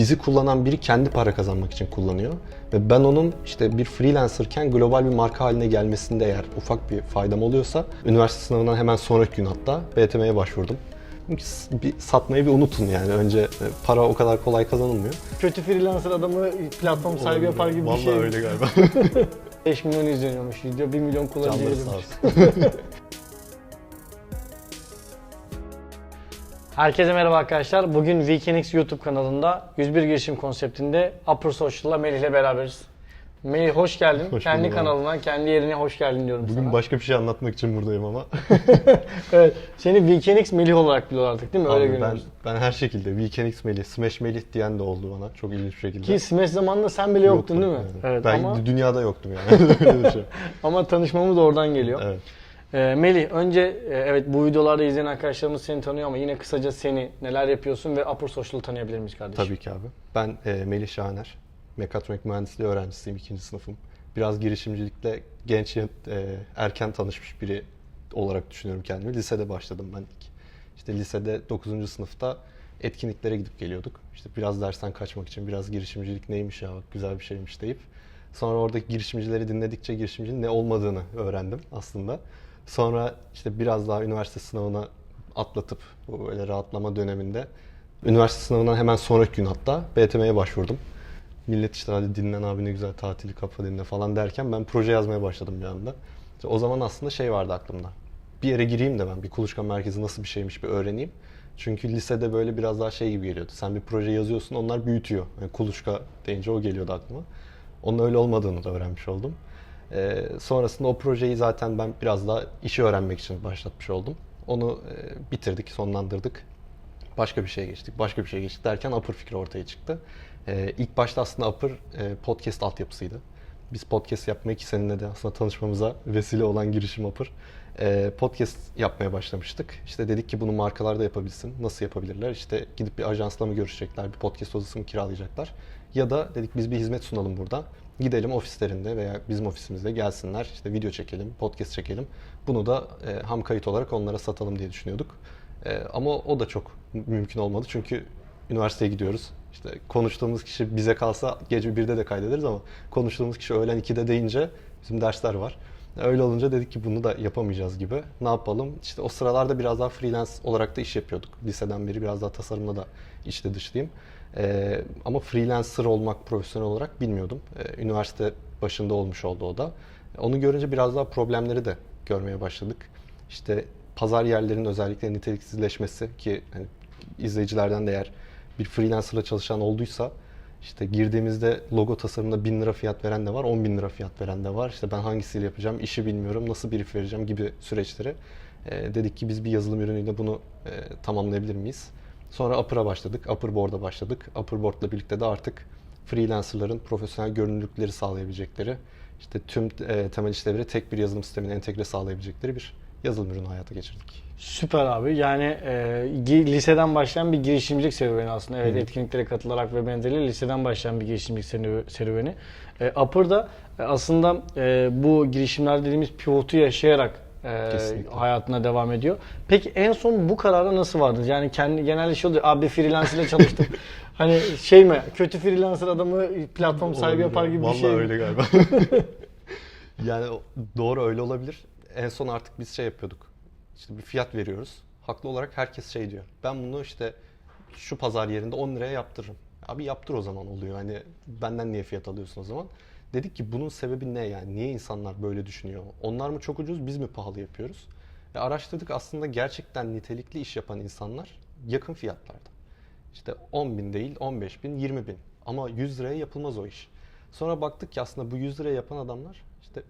bizi kullanan biri kendi para kazanmak için kullanıyor. Ve ben onun işte bir freelancerken global bir marka haline gelmesinde eğer ufak bir faydam oluyorsa üniversite sınavından hemen sonraki gün hatta BTM'ye başvurdum. Bir satmayı bir unutun yani. Önce e, para o kadar kolay kazanılmıyor. Kötü freelancer adamı platform sahibi yapar gibi Vallahi bir şey. öyle galiba. 5 milyon izleniyormuş video, 1 milyon kullanıcı Canları geliyormuş. sağ olsun. Herkese merhaba arkadaşlar. Bugün Weekendix YouTube kanalında 101 girişim konseptinde Upper Social'la Melih ile beraberiz. Melih hoş geldin. Hoş kendi abi. kanalına, kendi yerine hoş geldin diyorum Bugün sana. başka bir şey anlatmak için buradayım ama. Evet, seni Weekendix Melih olarak biliyorlar artık değil mi? Öyle Abi ben, ben her şekilde Weekend X Melih, Smash Melih diyen de oldu bana. Çok ilginç bir şekilde. Ki Smash zamanında sen bile yoktun değil mi? yani. Evet ben ama, dünyada yoktum yani. Öyle bir şey. ama tanışmamız oradan geliyor. Evet. Ee, Melih önce e, evet bu videolarda izleyen arkadaşlarımız seni tanıyor ama yine kısaca seni neler yapıyorsun ve Upper Social'ı tanıyabilir miyiz kardeşim? Tabii ki abi. Ben e, Melih Şahaner. Mekatronik mühendisliği öğrencisiyim. ikinci sınıfım. Biraz girişimcilikle genç, e, erken tanışmış biri olarak düşünüyorum kendimi. Lisede başladım ben ilk. İşte lisede 9. sınıfta etkinliklere gidip geliyorduk. İşte biraz dersten kaçmak için biraz girişimcilik neymiş ya bak güzel bir şeymiş deyip sonra oradaki girişimcileri dinledikçe girişimcinin ne olmadığını öğrendim aslında. Sonra işte biraz daha üniversite sınavına atlatıp bu böyle rahatlama döneminde üniversite sınavından hemen sonraki gün hatta BTM'ye başvurdum. Millet işte hadi dinlen abi ne güzel tatili kafa dinle falan derken ben proje yazmaya başladım bir anda. İşte o zaman aslında şey vardı aklımda. Bir yere gireyim de ben bir kuluçka merkezi nasıl bir şeymiş bir öğreneyim. Çünkü lisede böyle biraz daha şey gibi geliyordu. Sen bir proje yazıyorsun onlar büyütüyor. Yani kuluçka deyince o geliyordu aklıma. Onun öyle olmadığını da öğrenmiş oldum. Ee, sonrasında o projeyi zaten ben biraz daha işi öğrenmek için başlatmış oldum. Onu e, bitirdik, sonlandırdık. Başka bir şeye geçtik, başka bir şeye geçtik derken Upper fikri ortaya çıktı. Ee, ilk başta aslında Upper e, podcast altyapısıydı. Biz podcast yapmaya ki seninle de aslında tanışmamıza vesile olan girişim Upper. Ee, podcast yapmaya başlamıştık. İşte dedik ki bunu markalar da yapabilsin. Nasıl yapabilirler? İşte gidip bir ajansla mı görüşecekler, bir podcast odası mı kiralayacaklar? Ya da dedik biz bir hizmet sunalım burada. Gidelim ofislerinde veya bizim ofisimizde gelsinler. işte video çekelim, podcast çekelim. Bunu da e, ham kayıt olarak onlara satalım diye düşünüyorduk. E, ama o da çok mümkün olmadı çünkü üniversiteye gidiyoruz. İşte konuştuğumuz kişi bize kalsa gece 1'de de kaydederiz ama konuştuğumuz kişi öğlen 2'de deyince bizim dersler var. Öyle olunca dedik ki bunu da yapamayacağız gibi. Ne yapalım? İşte o sıralarda biraz daha freelance olarak da iş yapıyorduk. Liseden beri biraz daha tasarımla da içli dışlıyım. Ee, ama freelancer olmak profesyonel olarak bilmiyordum. Ee, üniversite başında olmuş oldu o da. Onu görünce biraz daha problemleri de görmeye başladık. İşte pazar yerlerinin özellikle niteliksizleşmesi ki hani izleyicilerden de eğer bir freelancerla çalışan olduysa işte girdiğimizde logo tasarımında 1000 lira fiyat veren de var, 10 bin lira fiyat veren de var. İşte ben hangisiyle yapacağım, işi bilmiyorum, nasıl brief vereceğim gibi süreçleri. e, dedik ki biz bir yazılım ürünüyle bunu e, tamamlayabilir miyiz? Sonra Upper'a başladık, Upperboard'a başladık. Upperboard'la birlikte de artık freelancerların profesyonel görünürlükleri sağlayabilecekleri, işte tüm e, temel işlevleri tek bir yazılım sistemine entegre sağlayabilecekleri bir yazılım ürünü hayata geçirdik. Süper abi. Yani e, liseden başlayan bir girişimcilik serüveni aslında. Evet Hı. etkinliklere katılarak ve benzeri liseden başlayan bir girişimcilik serü- serüveni. E, Upper'da e, aslında e, bu girişimler dediğimiz pivotu yaşayarak e, Kesinlikle. hayatına devam ediyor. Peki en son bu karara nasıl vardınız? Yani kendi genelde şey oluyor. Abi freelance ile çalıştım. hani şey mi? Kötü freelancer adamı platform sahibi yapar gibi Vallahi bir şey mi? öyle galiba. yani doğru öyle olabilir. En son artık biz şey yapıyorduk. İşte bir fiyat veriyoruz. Haklı olarak herkes şey diyor. Ben bunu işte şu pazar yerinde 10 liraya yaptırırım. Abi yaptır o zaman oluyor. Hani benden niye fiyat alıyorsun o zaman? Dedik ki bunun sebebi ne yani? Niye insanlar böyle düşünüyor? Onlar mı çok ucuz, biz mi pahalı yapıyoruz? Ve araştırdık aslında gerçekten nitelikli iş yapan insanlar yakın fiyatlarda. İşte 10 bin değil 15 bin 20 bin ama 100 liraya yapılmaz o iş. Sonra baktık ki aslında bu 100 liraya yapan adamlar işte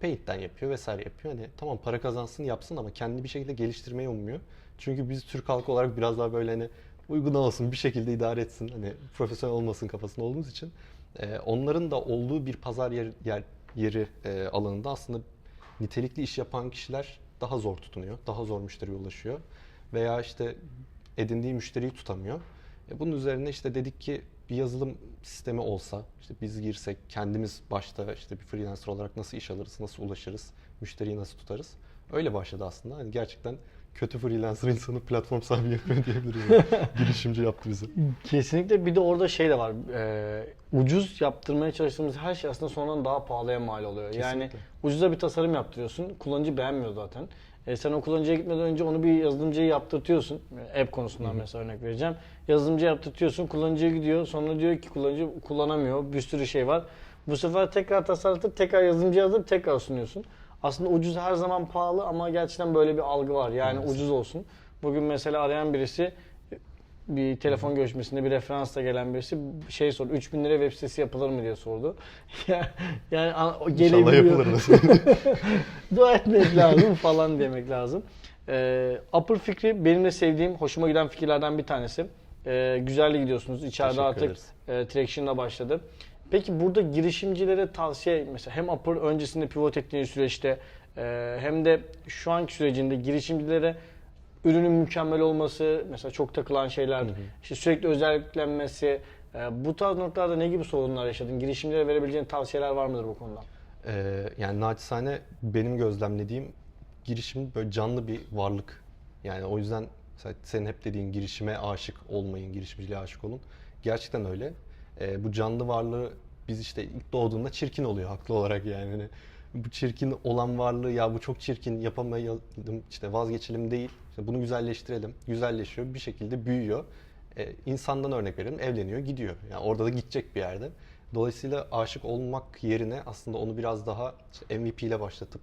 paid'den yapıyor vesaire yapıyor. Hani tamam para kazansın yapsın ama kendi bir şekilde geliştirmeyi ummuyor. Çünkü biz Türk halkı olarak biraz daha böyle hani uygun olsun bir şekilde idare etsin hani profesyonel olmasın kafasında olduğumuz için e, onların da olduğu bir pazar yer, yer- yeri e, alanında aslında nitelikli iş yapan kişiler daha zor tutunuyor. Daha zor müşteriye ulaşıyor. Veya işte edindiği müşteriyi tutamıyor. E bunun üzerine işte dedik ki bir yazılım sistemi olsa, işte biz girsek, kendimiz başta işte bir freelancer olarak nasıl iş alırız, nasıl ulaşırız, müşteriyi nasıl tutarız. Öyle başladı aslında. Hani gerçekten kötü freelancer insanı platform sahibi yapıyor diyebiliriz. Yani. Girişimci yaptı bizi. Kesinlikle bir de orada şey de var. Ee, ucuz yaptırmaya çalıştığımız her şey aslında sonradan daha pahalıya mal oluyor. Yani Kesinlikle. ucuza bir tasarım yaptırıyorsun. Kullanıcı beğenmiyor zaten. E, sen o kullanıcıya gitmeden önce onu bir yazılımcıya yaptırtıyorsun. E, App konusundan mesela örnek vereceğim. Yazılımcıya yaptırtıyorsun. Kullanıcıya gidiyor. Sonra diyor ki kullanıcı kullanamıyor. Bir sürü şey var. Bu sefer tekrar tasarlatıp tekrar yazılımcıya yazıp tekrar sunuyorsun. Aslında ucuz her zaman pahalı ama gerçekten böyle bir algı var. Yani Maalesef. ucuz olsun. Bugün mesela arayan birisi bir telefon görüşmesinde bir referansla gelen birisi şey sordu. 3000 lira web sitesi yapılır mı diye sordu. Ya- yani an- o İnşallah yapılır. Dua etmek lazım falan demek lazım. Ee, Upper fikri benim de sevdiğim, hoşuma giden fikirlerden bir tanesi. Ee, güzel gidiyorsunuz. İçeride Teşekkür artık ederiz. e, Traction'la başladı. Peki burada girişimcilere tavsiye mesela hem Upper öncesinde pivot ettiği süreçte e, hem de şu anki sürecinde girişimcilere ürünün mükemmel olması, mesela çok takılan şeyler, işte sürekli özelliklenmesi, e, bu tarz noktalarda ne gibi sorunlar yaşadın? Girişimcilere verebileceğin tavsiyeler var mıdır bu konuda? Ee, yani naçizane benim gözlemlediğim girişim böyle canlı bir varlık. Yani o yüzden senin hep dediğin girişime aşık olmayın, girişimciliğe aşık olun. Gerçekten öyle. Ee, bu canlı varlığı biz işte ilk doğduğunda çirkin oluyor haklı olarak yani. Hani bu çirkin olan varlığı ya bu çok çirkin yapamayalım işte vazgeçelim değil. İşte bunu güzelleştirelim. Güzelleşiyor bir şekilde büyüyor. Ee, insandan örnek verelim evleniyor gidiyor. Yani orada da gidecek bir yerde. Dolayısıyla aşık olmak yerine aslında onu biraz daha işte MVP ile başlatıp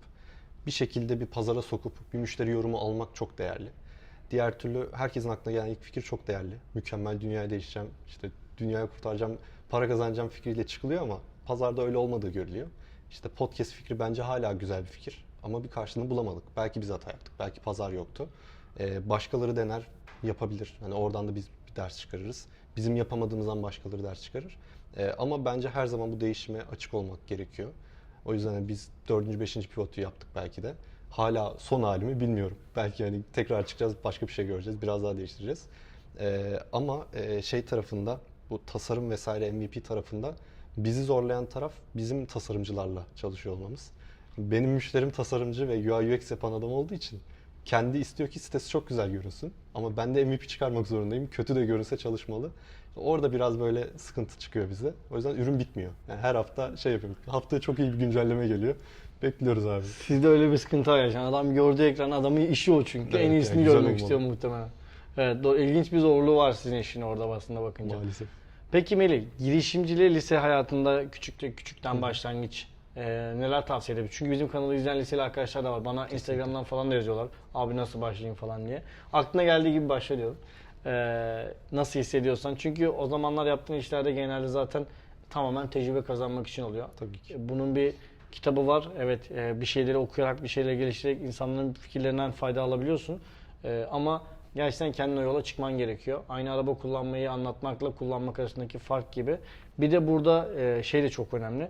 bir şekilde bir pazara sokup bir müşteri yorumu almak çok değerli. Diğer türlü herkesin aklına gelen ilk fikir çok değerli. Mükemmel dünyayı değişeceğim, işte dünyayı kurtaracağım, para kazanacağım fikriyle çıkılıyor ama pazarda öyle olmadığı görülüyor. İşte podcast fikri bence hala güzel bir fikir ama bir karşılığını bulamadık. Belki biz hata yaptık, belki pazar yoktu. Ee, başkaları dener, yapabilir. Hani oradan da biz bir ders çıkarırız. Bizim yapamadığımızdan başkaları ders çıkarır. Ee, ama bence her zaman bu değişime açık olmak gerekiyor. O yüzden hani biz dördüncü, beşinci pivotu yaptık belki de. Hala son halimi bilmiyorum. Belki hani tekrar çıkacağız, başka bir şey göreceğiz, biraz daha değiştireceğiz. Ee, ama e, şey tarafında, bu tasarım vesaire MVP tarafında bizi zorlayan taraf bizim tasarımcılarla çalışıyor olmamız. Benim müşterim tasarımcı ve UI UX yapan adam olduğu için kendi istiyor ki sitesi çok güzel görünsün. Ama ben de MVP çıkarmak zorundayım. Kötü de görünse çalışmalı. Orada biraz böyle sıkıntı çıkıyor bize. O yüzden ürün bitmiyor. Yani her hafta şey yapıyoruz. Haftaya çok iyi bir güncelleme geliyor. Bekliyoruz abi. Sizde öyle bir sıkıntı var yaşayan. Adam gördüğü ekran adamın işi o çünkü. Evet, en iyisini yani görmek olmalı. istiyor muhtemelen. Evet, ilginç bir zorluğu var sizin işin orada aslında bakınca. Maalesef. Peki Melih, girişimciliğe lise hayatında küçükte küçükten başlangıç e, neler tavsiye edebilir? Çünkü bizim kanalı izleyen liseli arkadaşlar da var. Bana Instagram'dan falan da yazıyorlar. Abi nasıl başlayayım falan diye. Aklına geldiği gibi başla diyorum. E, nasıl hissediyorsan. Çünkü o zamanlar yaptığın işlerde genelde zaten tamamen tecrübe kazanmak için oluyor. Tabii ki. E, Bunun bir kitabı var. Evet e, bir şeyleri okuyarak, bir şeyleri geliştirerek insanların fikirlerinden fayda alabiliyorsun. E, Ama gerçekten kendine yola çıkman gerekiyor. Aynı araba kullanmayı anlatmakla kullanmak arasındaki fark gibi. Bir de burada e, şey de çok önemli.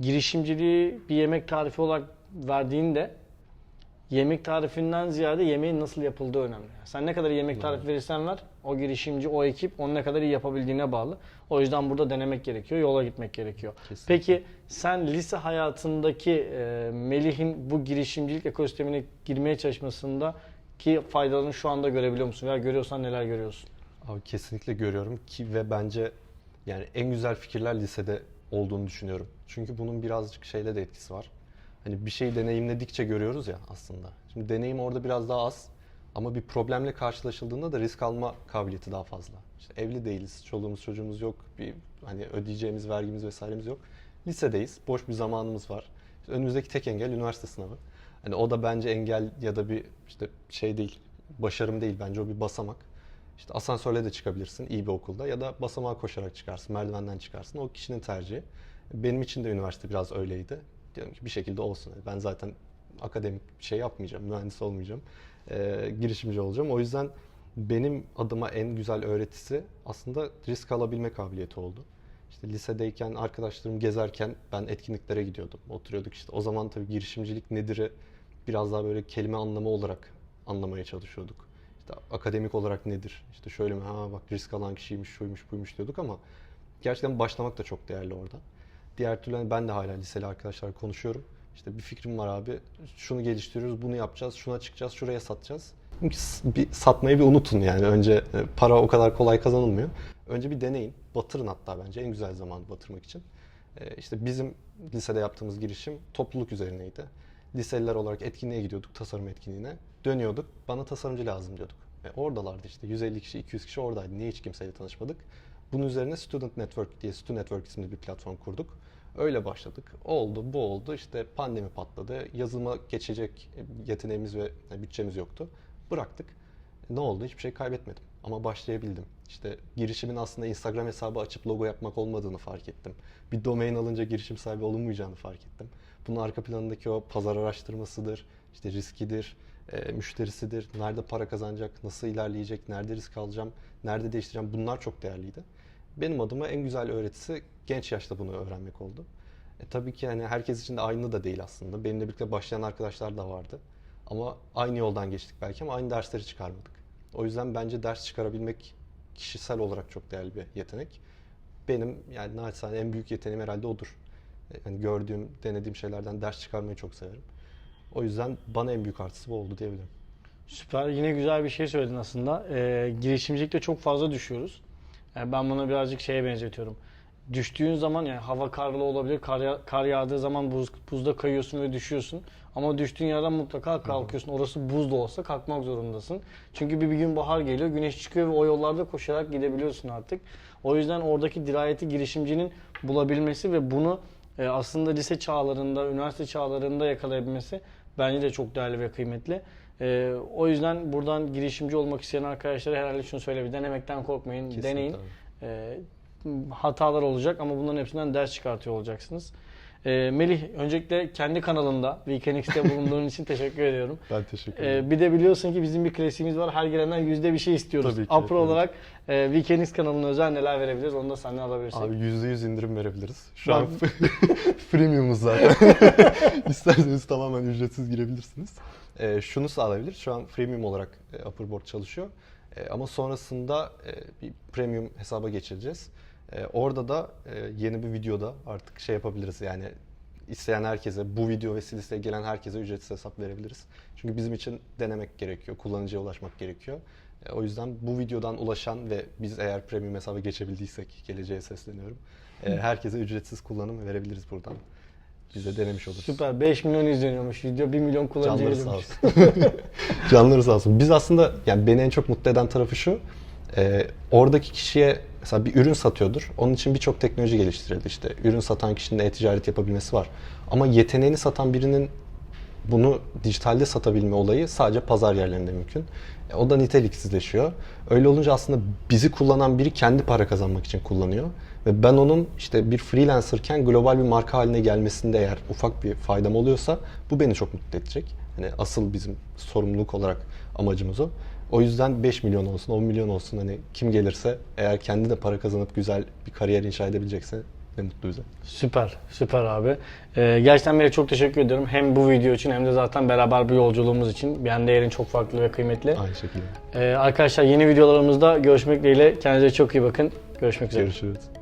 Girişimciliği bir yemek tarifi olarak verdiğinde yemek tarifinden ziyade yemeğin nasıl yapıldığı önemli. Sen ne kadar yemek tarifi verirsen ver, o girişimci, o ekip onu ne kadar iyi yapabildiğine bağlı. O yüzden burada denemek gerekiyor, yola gitmek gerekiyor. Kesinlikle. Peki sen lise hayatındaki e, Melih'in bu girişimcilik ekosistemine girmeye çalışmasında ki faydalarını şu anda görebiliyor musun? Veya görüyorsan neler görüyorsun? Abi kesinlikle görüyorum ki ve bence yani en güzel fikirler lisede olduğunu düşünüyorum. Çünkü bunun birazcık şeyle de etkisi var. Hani bir şeyi deneyimledikçe görüyoruz ya aslında. Şimdi deneyim orada biraz daha az ama bir problemle karşılaşıldığında da risk alma kabiliyeti daha fazla. İşte evli değiliz, çoluğumuz çocuğumuz yok, bir hani ödeyeceğimiz vergimiz vesairemiz yok. Lisedeyiz, boş bir zamanımız var. İşte önümüzdeki tek engel üniversite sınavı. Hani o da bence engel ya da bir işte şey değil, başarım değil bence o bir basamak. İşte asansörle de çıkabilirsin iyi bir okulda ya da basamağa koşarak çıkarsın, merdivenden çıkarsın. O kişinin tercihi. Benim için de üniversite biraz öyleydi. Diyorum ki bir şekilde olsun. Ben zaten akademik bir şey yapmayacağım, mühendis olmayacağım. Ee, girişimci olacağım. O yüzden benim adıma en güzel öğretisi aslında risk alabilme kabiliyeti oldu. İşte lisedeyken arkadaşlarım gezerken ben etkinliklere gidiyordum. Oturuyorduk işte. O zaman tabii girişimcilik nedir'i biraz daha böyle kelime anlamı olarak anlamaya çalışıyorduk. İşte akademik olarak nedir? İşte şöyle mi? Ha bak risk alan kişiymiş, şuymuş, buymuş diyorduk ama gerçekten başlamak da çok değerli orada. Diğer türlü hani ben de hala liseli arkadaşlar konuşuyorum. İşte bir fikrim var abi. Şunu geliştiriyoruz, bunu yapacağız, şuna çıkacağız, şuraya satacağız. bir satmayı bir unutun yani. Önce e, para o kadar kolay kazanılmıyor. Önce bir deneyin. Batırın hatta bence en güzel zaman batırmak için. E, işte bizim lisede yaptığımız girişim topluluk üzerineydi. Liseliler olarak etkinliğe gidiyorduk, tasarım etkinliğine. Dönüyorduk, bana tasarımcı lazım diyorduk. E, oradalardı işte 150 kişi, 200 kişi oradaydı. Niye hiç kimseyle tanışmadık? Bunun üzerine Student Network diye Stu Network isimli bir platform kurduk. Öyle başladık. Oldu, bu oldu. İşte pandemi patladı. Yazılıma geçecek yeteneğimiz ve bütçemiz yoktu. Bıraktık. Ne oldu? Hiçbir şey kaybetmedim. Ama başlayabildim. İşte girişimin aslında Instagram hesabı açıp logo yapmak olmadığını fark ettim. Bir domain alınca girişim sahibi olunmayacağını fark ettim. Bunun arka planındaki o pazar araştırmasıdır, işte riskidir, e, müşterisidir, nerede para kazanacak, nasıl ilerleyecek, nerede risk alacağım, nerede değiştireceğim bunlar çok değerliydi. Benim adıma en güzel öğretisi genç yaşta bunu öğrenmek oldu. E, tabii ki hani herkes için de aynı da değil aslında. Benimle birlikte başlayan arkadaşlar da vardı. Ama aynı yoldan geçtik belki ama aynı dersleri çıkarmadık. O yüzden bence ders çıkarabilmek kişisel olarak çok değerli bir yetenek. Benim yani naçizane en büyük yeteneğim herhalde odur. E, Hani gördüğüm, denediğim şeylerden ders çıkarmayı çok severim. O yüzden bana en büyük artısı bu oldu diyebilirim. Süper. Yine güzel bir şey söyledin aslında. Ee, girişimcilikte çok fazla düşüyoruz. Yani ben bunu birazcık şeye benzetiyorum. Düştüğün zaman yani hava karlı olabilir. Kar, ya- kar yağdığı zaman buz, buzda kayıyorsun ve düşüyorsun. Ama düştüğün yerden mutlaka kalkıyorsun. Orası buz da olsa kalkmak zorundasın. Çünkü bir, bir gün bahar geliyor, güneş çıkıyor ve o yollarda koşarak gidebiliyorsun artık. O yüzden oradaki dirayeti girişimcinin bulabilmesi ve bunu e, aslında lise çağlarında, üniversite çağlarında yakalayabilmesi bence de çok değerli ve kıymetli. E, o yüzden buradan girişimci olmak isteyen arkadaşlara herhalde şunu söyleyebilirim. Denemekten korkmayın, Kesinlikle deneyin. E, hatalar olacak ama bunların hepsinden ders çıkartıyor olacaksınız. E, Melih, öncelikle kendi kanalında Weekendx'te bulunduğun için teşekkür ediyorum. Ben teşekkür ederim. E, bir de biliyorsun ki bizim bir klasiğimiz var. Her gelenden yüzde bir şey istiyoruz. Tabii ki, Apro tabii. olarak e, Weekendx kanalına özel neler verebiliriz onu da senden alabilirsek. Abi %100 indirim verebiliriz. Şu Ben- an freemium'uz zaten. İsterseniz tamamen ücretsiz girebilirsiniz. Ee, şunu sağlayabilir. Şu an freemium olarak e, Upperboard çalışıyor. E, ama sonrasında e, bir premium hesaba geçireceğiz. E, orada da e, yeni bir videoda artık şey yapabiliriz. Yani isteyen herkese, bu video vesilesiyle gelen herkese ücretsiz hesap verebiliriz. Çünkü bizim için denemek gerekiyor, kullanıcıya ulaşmak gerekiyor. E, O yüzden bu videodan ulaşan ve biz eğer premium hesaba geçebildiysek geleceğe sesleniyorum. E, Herkese ücretsiz kullanım verebiliriz buradan. Biz de denemiş oluruz. Süper. 5 milyon izleniyormuş video. 1 milyon kullanıcı Canları sağ olsun. Canları sağ olsun. Biz aslında yani beni en çok mutlu eden tarafı şu. e, oradaki kişiye mesela bir ürün satıyordur. Onun için birçok teknoloji geliştirildi işte. Ürün satan kişinin e-ticaret yapabilmesi var. Ama yeteneğini satan birinin bunu dijitalde satabilme olayı sadece pazar yerlerinde mümkün. E, o da niteliksizleşiyor. Öyle olunca aslında bizi kullanan biri kendi para kazanmak için kullanıyor. Ve ben onun işte bir freelancerken global bir marka haline gelmesinde eğer ufak bir faydam oluyorsa bu beni çok mutlu edecek. Hani asıl bizim sorumluluk olarak amacımız o. O yüzden 5 milyon olsun, 10 milyon olsun hani kim gelirse eğer kendi de para kazanıp güzel bir kariyer inşa edebilecekse ne mutlu bize. Süper, süper abi. Ee, gerçekten Melih çok teşekkür ediyorum. Hem bu video için hem de zaten beraber bir yolculuğumuz için. Yani değerin çok farklı ve kıymetli. Aynı şekilde. Ee, arkadaşlar yeni videolarımızda görüşmek dileğiyle. Kendinize çok iyi bakın. Görüşmek üzere. Görüşürüz.